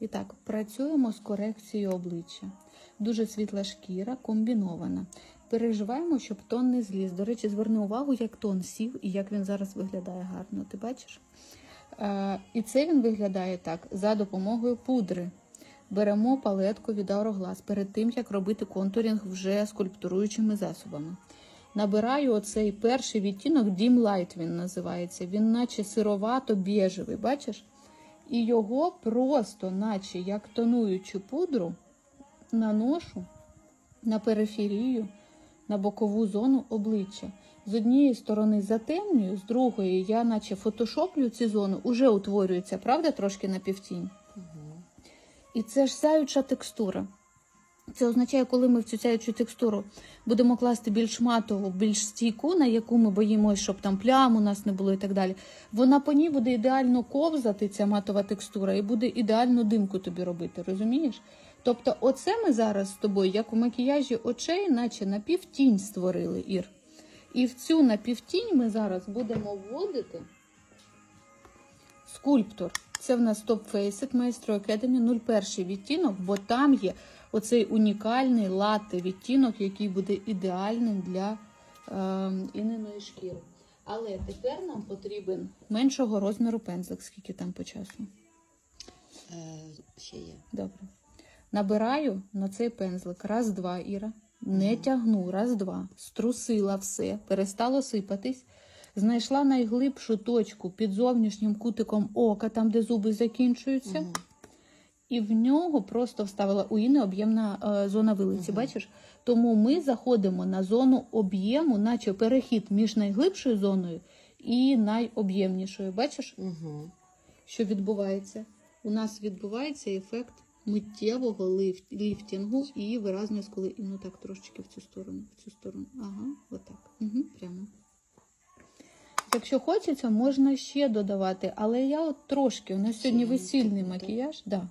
І так, працюємо з корекцією обличчя. Дуже світла шкіра, комбінована. Переживаємо, щоб тон не зліз. До речі, зверни увагу, як тон сів і як він зараз виглядає гарно. Ти бачиш? Е, і це він виглядає так за допомогою пудри. Беремо палетку від Auroglass перед тим, як робити контурінг вже скульптуруючими засобами. Набираю оцей перший відтінок Dim Light він називається. Він наче сировато біжевий, бачиш? І його просто, наче як тонуючу пудру, наношу на периферію, на бокову зону обличчя. З однієї сторони затемнюю, з другої я наче фотошоплю ці зони, уже утворюється, правда, трошки на півтінь. І це ж сяюча текстура. Це означає, коли ми в цю сяючу текстуру будемо класти більш матову, більш стійку, на яку ми боїмося, щоб там плям у нас не було і так далі. Вона по ній буде ідеально ковзати, ця матова текстура, і буде ідеальну димку тобі робити, розумієш? Тобто, оце ми зараз з тобою, як у макіяжі очей, наче напівтінь створили Ір. І в цю напівтінь ми зараз будемо вводити скульптор. Це в нас Top Facet Maestro Academy 01 відтінок, бо там є оцей унікальний латте відтінок, який буде ідеальним для е, іненої шкіри. Але тепер нам потрібен меншого розміру пензлик, скільки там по часу. Е, ще є. Добре. Набираю на цей пензлик раз, два, Іра. Не тягну, раз, два. Струсила все, перестало сипатись. Знайшла найглибшу точку під зовнішнім кутиком ока, там, де зуби закінчуються. Мгм. І в нього просто вставила у Іни об'ємна е, зона вилиці. Бачиш? Тому ми заходимо на зону об'єму, наче перехід між найглибшою зоною і найоб'ємнішою. Бачиш? Угу. що відбувається? У нас відбувається ефект миттєвого лифт, ліфтінгу і виразної сколи. І ну так трошечки в цю сторону, в цю сторону. Ага, отак. Угу, прямо. Якщо хочеться, можна ще додавати, але я от трошки. У нас сьогодні весільний макіяж. Да.